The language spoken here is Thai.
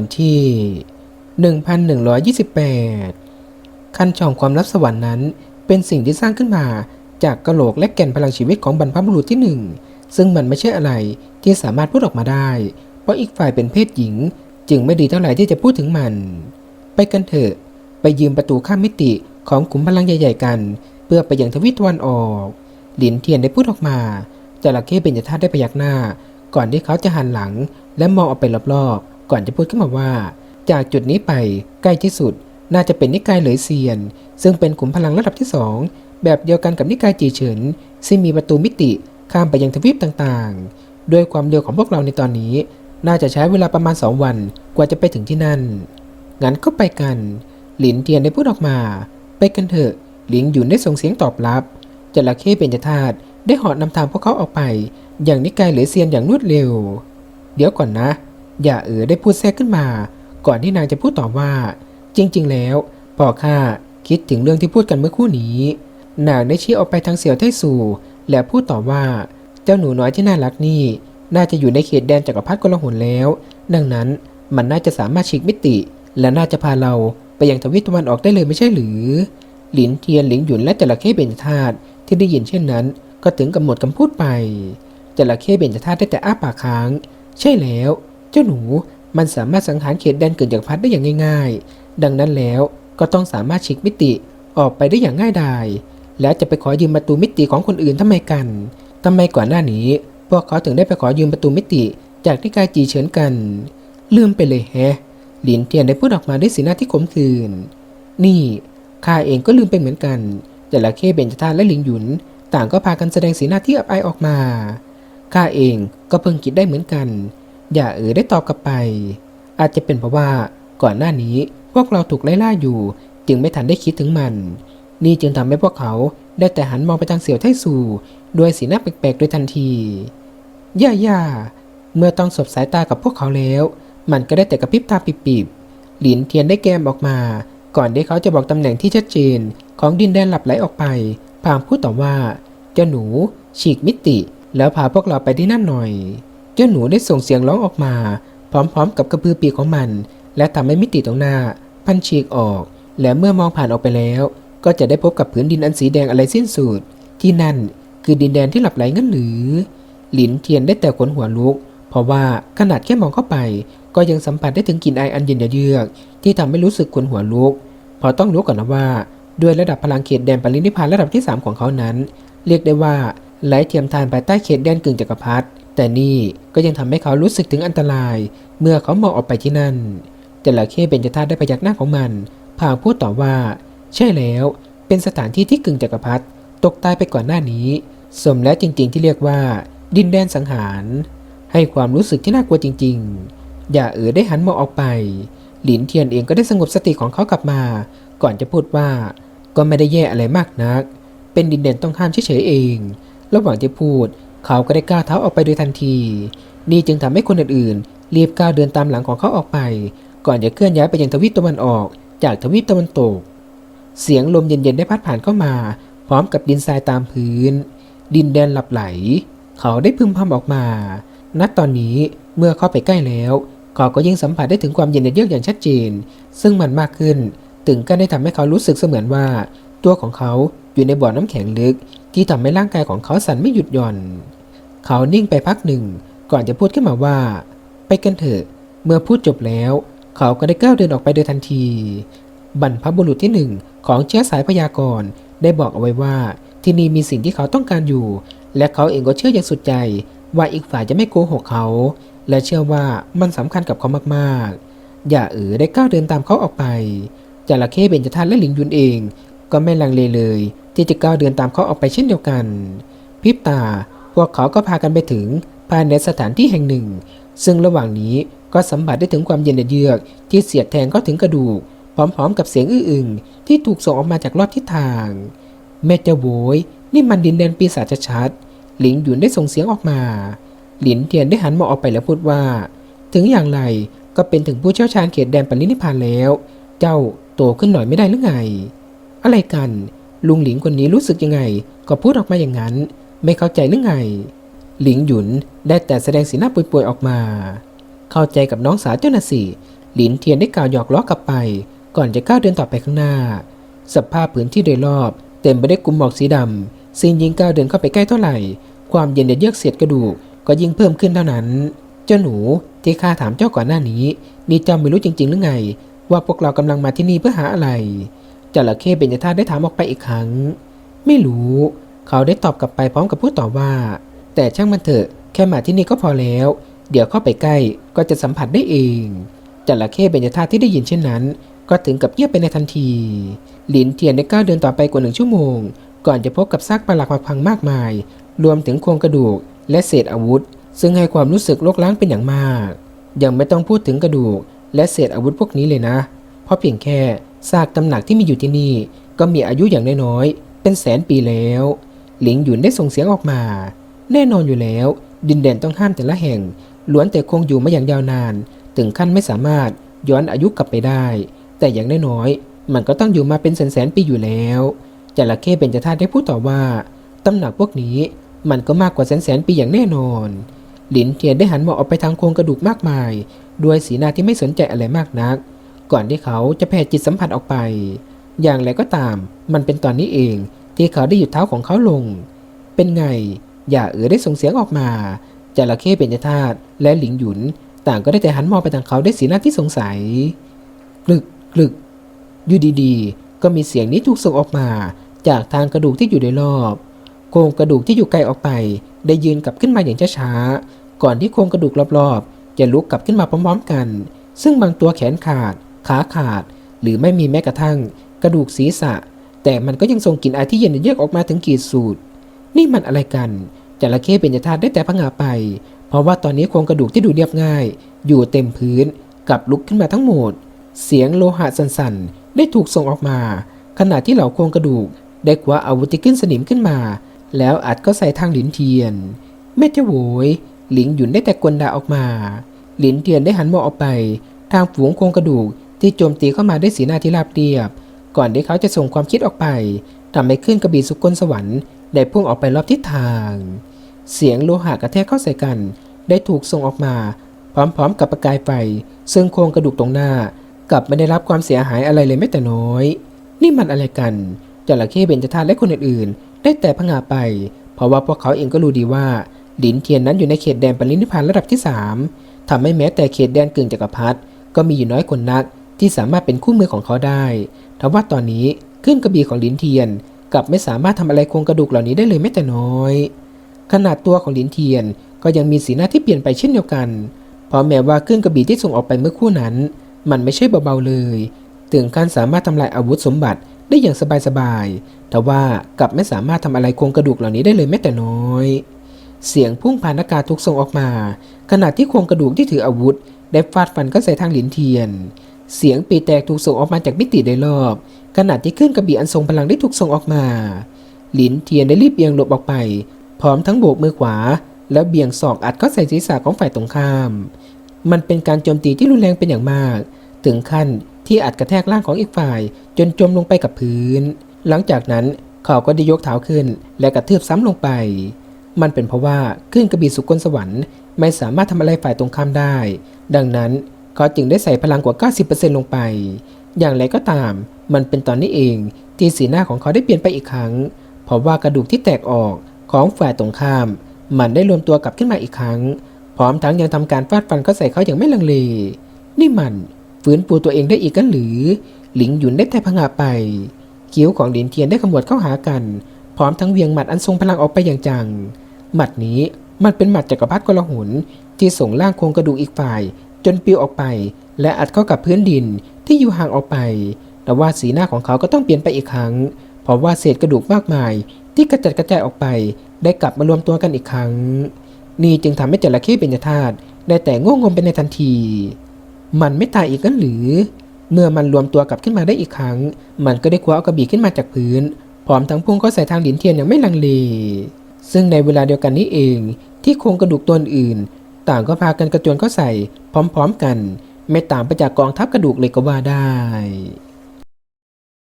อนที่ 1128 ขั้นช่องความลับสวรรค์นั้น เป็นสิ่งที่สร้างขึ้นมาจากกะโหลกและแก่นพลังชีวิตของบรรพบุรุษที่หนึ่งซึ่งมันไม่ใช่อะไรที่สามารถพูดออกมาได้ เพราะอีกฝ่ายเป็นเพศหญิง จึงไม่ดีเท่าไหร่ที่จะพูดถึงมัน ไปกันเถอะ ไปยืมประตูข้ามมิติของขุมพลังใหญ่ๆกัน เพื่อไปยังทวีตวันออก หลินเทียนได้พูดออกมาจระเข้เบญจธาได้พยักหน้า ก่อนที่เขาจะหันหลังและมองออกไปรอบๆ ก่อนจะพูดขึ้นมาว่า จากจุดนี้ไปใกล้ที่สุด น่าจะเป็นนิกายเหลยเซียน ซึ่งเป็นขุมพลังระดับที่สองแบบเดียวกันกับนิกายจีเฉินซึ่งมีประตูมิติข้ามไปยังทวีปต่างๆ ด้วยความเร็วของพวกเราในตอนนี้ น่าจะใช้เวลาประมาณสองวันกว่าจะไปถึงที่นั่น งั้นก็ไปกัน หลินเทียนได้พูดออกมา ไปกันเถอะ หลิงหยุนได้ส่งเสียงตอบรับจระเข้เป็นจธาตุได้หาะนำทางพวกเขาออกไป อย่างนิกายเหลือเซียนอย่างรวดเร็ว เดี๋ยวก่อนนะ อย่าเอ๋อได้พูดแทรกขึ้นมา ก่อนที่นางจะพูดต่อว่า จริง ๆ แล้วพ่อข้าคิดถึงเรื่องที่พูดกันเมื่อคู่นี้ นางได้ชี้ออกไปทางเสี่ยวไทสู่ และพูดต่อว่า เจ้าหนูน้อยที่น่ารักนี่ น่าจะอยู่ในเขตแดนจักรพรรดิกลหนแล้ว ดังนั้นมันน่าจะสามารถฉีกมิติ และน่าจะพาเราไปยังทวีตะวันออกได้เลยไม่ใช่หรือ หลินเทียนหลิงหยุนและจระเข้เบญจธาตุที่ได้ยินเช่นนั้น ก็ถึงกับหมดคำพูดไปจระเข้เบญจธาตุได้แต่อ้าปากค้าง ใช่แล้ว เจ้าหนูมันสามารถสังหารเขตแดนเกินจักพรรดิได้อย่างง่าย ๆ ดังนั้นแล้วก็ต้องสามารถฉีกมิติออกไปได้อย่างง่ายดาย แล้วจะไปขอยืมประตูมิติของคนอื่นทำไมกันทำไมก่อนหน้านี้ พวกเขาถึงได้ไปขอยืมประตูมิติ จากนิกายจีเฉินกัน ลืมไปเลยแฮะ หลินเทียนได้พูดออกมาด้วยสีหน้าที่ขมขื่น นี่ข้าเองก็ลืมไปเหมือนกันจระเข้เบญจธาและหลิงหยุน ต่างก็พากันแสดงสีหน้าที่อับอายออกมา ข้าเองก็เพิ่งคิดได้เหมือนกัน อย่าเอ๋อได้ตอบกลับไป อาจจะเป็นเพราะว่าก่อนหน้านี้พวกเราถูกไล่ล่าอยู่ จึงไม่ทันได้คิดถึงมัน นี่จึงทำให้พวกเขาได้แต่หันมองไปทางเสี่ยวไทสู่ด้วยสีหน้าแปลกๆโดยทันทีย่าย่าเมื่อต้องสบสายตากับพวกเขาแล้ว มันก็ได้แต่กระพริบตาปิบๆหลินเทียนได้แกมออกมา ก่อนที่เขาจะบอกตำแหน่งที่ชัดเจน ของดินแดนหลับไหลออกไป พางพูดต่อว่า เจ้าหนู ฉีกมิติ แล้วพาพวกเราไปที่นั่นหน่อย จ้าหนูได้ส่งเสียงร้องออกมา พร้อมๆ กับกระพือปีกของมัน และทำให้มิติตรงหน้า พันฉีกออก และเมื่อมองผ่านออกไปแล้ว ก็จะได้พบกับผืนดินอันสีแดงอะไรสิ้นสุด ที่นั่นคือดินแดนที่หลับไหลงั้นหรือ หลินเทียนได้แต่ขนหัวลุก เพราะว่าขนาดแค่มองเข้าไป ก็ยังสัมผัสได้ถึงกลิ่นไออันเย็นเยือก ที่ทำให้รู้สึกขนหัวลุก พอต้องรู้ก่อนนะว่า ด้วยระดับพลังเขตแดนปรินิพพานระดับที่ 3 ของเขานั้น เรียกได้ว่าไหลเทียมทานภายใต้เขตแดนกึ่งจักรพรรดิ แต่นี่ก็ยังทำให้เขารู้สึกถึงอันตราย เมื่อเขามองออกไปที่นั่นจระเข้เบญจธาตุได้พยักหน้าของมันพางพูดต่อว่า ใช่แล้ว เป็นสถานที่ที่กึ่งจักรพรรดิตกตายไปก่อนหน้านี้ สมแล้วจริง ๆ ที่เรียกว่า ดินแดนสังหาร ให้ความรู้สึกที่น่ากลัวจริง ๆ อย่าเอ๋อได้หันมองออกไป หลินเทียนเองก็ได้สงบสติของเขากลับมา ก่อนจะพูดว่า ก็ไม่ได้แย่อะไรมากนัก เป็นดินแดนต้องห้ามเฉยๆเอง ระหว่างที่พูด เขาก็ได้ก้าวเท้าออกไปโดยทันที นี่จึงทำให้คนอื่นๆ รีบก้าวเดินตามหลังของเขาออกไป ก่อนจะเคลื่อนย้ายไปยังทวีปตะวันออก จากทวีปตะวันตก เสียงลมเย็นๆได้พัดผ่านเข้ามา พร้อมกับดินทรายตามพื้น ดินแดนหลับไหล เขาได้พึมพำออกมา ณ ตอนนี้เมื่อเข้าไปใกล้แล้ว เขาก็ยิ่งสัมผัสได้ถึงความเย็นเยือกอย่างชัดเจน ซึ่งมันมากขึ้น ถึงก็ได้ทำให้เขารู้สึกเสมือนว่า ตัวของเขา อยู่ในบ่อน้ำแข็งลึก ที่ทำให้ร่างกายของเขาสั่นไม่หยุดหย่อน เขานิ่งไปพักหนึ่ง ก่อนจะพูดขึ้นมาว่า ไปกันเถอะ เมื่อพูดจบแล้ว เขาก็ได้ก้าวเดินออกไปโดยทันที บรรพบุรุษที่หนึ่งของเชื้อสายพยากรณ์ได้บอกเอาไว้ว่า ที่นี่มีสิ่งที่เขาต้องการอยู่ และเขาเองก็เชื่ออย่างสุดใจ ว่าอีกฝ่ายจะไม่โกหกเขา และเชื่อว่ามันสำคัญกับเขามากๆ อย่าเอ๋อได้ก้าวเดินตามเขาออกไปจระเข้เบญจธาตุและหลิงยุนเอง ก็ไม่ลังเลเลย ที่จะก้าวเดินตามเขาออกไปเช่นเดียวกันพริบตา พวกเขาก็พากันไปถึงภายในสถานที่แห่งหนึ่ง ซึ่งระหว่างนี้ก็สัมผัสได้ถึงความเย็นเยือก ที่เสียดแทงเข้าถึงกระดูก พร้อมๆ กับเสียงอื้ออึงที่ถูกส่งออกมาจากลอดทิศทางแม่เจ้าโวยนี่มันดินแดนปีศาจชัดหลิงหยุนได้ส่งเสียงออกมา หลินเทียนได้หันมองออกไปแล้วพูดว่า ถึงอย่างไรก็เป็นถึงผู้เชี่ยวชาญเขตแดนปรินิพพานแล้ว เจ้าโตขึ้นหน่อยไม่ได้หรือไง อะไรกัน ลุงหลิงคนนี้รู้สึกยังไง ก็พูดออกมาอย่างนั้น ไม่เข้าใจหรือไง หลิงหยุนได้แต่แสดงสีหน้าป่วยๆออกมา เข้าใจกับน้องสาวเจ้าน่ะสิหลินเทียนได้กล่าวหยอกล้อกลับไป ก่อนจะก้าวเดินต่อไปข้างหน้า สภาพพื้นที่โดยรอบ เต็มไปด้วยกลุ่มหมอกสีดำซึ่งยิงก้าวเดินเข้าไปใกล้เท่าไหร่ ความเย็นเยือกเสียดกระดูกก็ยิ่งเพิ่มขึ้นเท่านั้น เจ้าหนูที่ข้าถามเจ้าก่อนหน้านี้นี่เจ้าไม่รู้จริง ๆ หรือไง ว่าพวกเรากำลังมาที่นี่เพื่อหาอะไร จระเข้เบญจธาตุได้ถามออกไปอีกครั้ง ไม่รู้ เขาได้ตอบกลับไปพร้อมกับพูดต่อว่า แต่ช่างมันเถอะ แค่มาที่นี่ก็พอแล้ว เดี๋ยวเข้าไปใกล้ก็จะสัมผัสได้เองจระเข้เบญจธาตุที่ได้ยินเช่นนั้น ก็ถึงกับเงียบไปในทันทีหลินเทียนได้ก้าวเดินต่อไปกว่าหนึ่งชั่วโมง ก่อนจะพบกับซากปรักหักพังมากมาย รวมถึงโครงกระดูกและเศษอาวุธ ซึ่งให้ความรู้สึกโลกล้างเป็นอย่างมาก ยังไม่ต้องพูดถึงกระดูกและเศษอาวุธพวกนี้เลยนะ เพราะเพียงแค่ ซากตำหนักที่มีอยู่ที่นี่ ก็มีอายุอย่างน้อยๆ เป็นแสนปีแล้ว หลิงหยุนได้ส่งเสียงออกมา แน่นอนอยู่แล้ว ดินแดนต้องห้ามแต่ละแห่ง ล้วนแต่คงอยู่มาอย่างยาวนาน ถึงขั้นไม่สามารถย้อนอายุกลับไปได้ แต่อย่างน้อยๆ มันก็ต้องอยู่มาเป็นแสนๆปีอยู่แล้วจระเข้เป็นจธาตุได้พูดต่อว่าตำหนักพวกนี้มันก็มากกว่าแสนๆปีอย่างแน่นอน หลินเทียนได้หันมองออกไปทางโครงกระดูกมากมาย ด้วยสีหน้าที่ไม่สนใจอะไรมากนัก ก่อนที่เขาจะแผ่จิตสัมผัสออกไป อย่างไรก็ตาม มันเป็นตอนนี้เองที่เขาได้หยุดเท้าของเขาลง เป็นไง อย่าเอ๋อได้ส่งเสียงออกมาจระเข้เป็นธาตุและหลิงหยุน ต่างก็ได้แต่หันมองไปทางเขาด้วยสีหน้าที่สงสัยกลึกกลึกอยู่ดีๆ ก็มีเสียงนี้ถูกส่งออกมา จากทางกระดูกที่อยู่โดยรอบ โครงกระดูกที่อยู่ไกลออกไป ได้ยืนกลับขึ้นมาอย่างช้าๆ ก่อนที่โครงกระดูกรอบๆ จะลุกกลับขึ้นมาพร้อมๆกัน ซึ่งบางตัวแขนขาด ขาขาด หรือไม่มีแม้กระทั่ง กระดูกศีรษะ แต่มันก็ยังส่งกลิ่นอายที่เย็นเยือกออกมาถึงขีดสุดนี่มันอะไรกันจระเข้เป็นยธาได้แต่พังงาไป เพราะว่าตอนนี้โครงกระดูกที่ดูเรียบง่าย อยู่เต็มพื้นกลับลุกขึ้นมาทั้งหมด เสียงโลหะสั่นๆ ได้ถูกส่งออกมา ขณะที่เหล่าโครงกระดูก ได้คว้าอาวุธที่ขึ้นสนิมขึ้นมา แล้วอัดก็ใส่ทางหลินเทียนแม่เจ้าโวย หลิงหยุนได้แต่กลด่าออกมา หลินเทียนได้หันมองออกไป ทางฝูงโครงกระดูก ที่โจมตีเข้ามาด้วยสีหน้าที่ราบเรียบ ก่อนที่เขาจะส่งความคิดออกไปทำให้ขึ้นกระบี่สุกลสวรรค์ได้พุ่งออกไปรอบทิศทาง เสียงโลหะกระแทกเข้าใส่กัน ได้ถูกส่งออกมา พร้อมๆ กับประกายไฟ ซึ่งโครงกระดูกตรงหน้า กลับไม่ได้รับความเสียหายอะไรเลยแม้แต่น้อย นี่มันอะไรกันจระเข้เบญจธาตุและคนอื่นๆ ได้แต่พงาไป เพราะว่าพวกเขาเองก็รู้ดีว่าหลินเทียนนั้นอยู่ในเขตแดนปรินิพานระดับที่ 3ทำให้แม้แต่เขตแดนกึ่งจักรพรรดิก็มีอยู่น้อยคนนัก ที่สามารถเป็นคู่มือของเขาได้ทว่าตอนนี้ขึ้นกระบี่ของหลินเทียนกลับไม่สามารถทำอะไรโครงกระดูกเหล่านี้ได้เลยแม้แต่น้อย ขนาดตัวของหลินเทียนก็ยังมีสีหน้าที่เปลี่ยนไปเช่นเดียวกัน เพราะแม้ว่าเครื่องกระบี่ที่ส่งออกไปเมื่อคู่นั้น มันไม่ใช่เบาๆเลย ถึงการสามารถทำลายอาวุธสมบัติได้อย่างสบายๆแต่ว่ากลับไม่สามารถทำอะไรโครงกระดูกเหล่านี้ได้เลยแม้แต่น้อย เสียงพุ่งผ่านอากาศถูกส่งออกมา ขณะที่โครงกระดูกที่ถืออาวุธได้ฟาดฟันก็ใส่ทางหลินเทียน เสียงปีแตกถูกส่งออกมาจากมิติโดยรอบขณะที่ขึ้นกระบี่อันทรงพลังได้ถูกส่งออกมาหลินเทียนได้รีบเบี่ยงหลบออกไป พร้อมทั้งโบกมือขวา แล้วเบี่ยงศอกอัดเข้าใส่ศีรษะของฝ่ายตรงข้าม มันเป็นการโจมตีที่รุนแรงเป็นอย่างมาก ถึงขั้นที่อัดกระแทกร่างของอีกฝ่าย จนจมลงไปกับพื้น หลังจากนั้นเขาก็ได้ยกเท้าขึ้น และกระทืบซ้ำลงไป มันเป็นเพราะว่าขึ้นกระบี่สุกลสวรรค์ ไม่สามารถทำอะไรฝ่ายตรงข้ามได้ ดังนั้น เขาจึงได้ใส่พลังกว่า 90%ลงไป อย่างไรก็ตาม มันเป็นตอนนี้เองที่สีหน้าของเขาได้เปลี่ยนไปอีกครั้ง เพราะว่ากระดูกที่แตกออกของฝ่ายตรงข้าม มันได้รวมตัวกลับขึ้นมาอีกครั้ง พร้อมทั้งยังทำการฟาดฟันเข้าใส่เขาอย่างไม่ลังเล นี่มันฟื้นปูตัวเองได้อีกกันหรือ หลิงหยุนได้แต่พังาไป คิ้วของหลินเทียนได้ขมวดเข้าหากัน พร้อมทั้งเวียงหมัดอันทรงพลังออกไปอย่างจัง หมัดนี้มันเป็นหมัดจักรพรรดิกลหุนที่ส่งล่างโครงกระดูกอีกฝ่าย จนปลิวออกไป และอัดเข้ากับพื้นดินที่อยู่ห่างออกไป แต่ว่าสีหน้าของเขาก็ต้องเปลี่ยนไปอีกครั้ง เพราะว่าเศษกระดูกมากมาย ที่กระจัดกระจายออกไป ได้กลับมารวมตัวกันอีกครั้ง นี่จึงทำให้จระเข้เป็นธาตุได้แต่โง่งมไปในทันที มันไม่ตายอีกกันหรือ เมื่อมันรวมตัวกลับขึ้นมาได้อีกครั้ง มันก็ได้คว้าเอากระบี่ขึ้นมาจากพื้นพร้อมทั้งพุ่งก็ใส่ทางหลินเทียนอย่างไม่ลังเลซึ่งในเวลาเดียวกันนี้เอง ที่โครงกระดูกตัวอื่น ต่างก็พากันกระโจนเข้าใส่พร้อมๆกัน ไม่ต่างไปจากกองทัพกระดูกเลยก็ว่าได้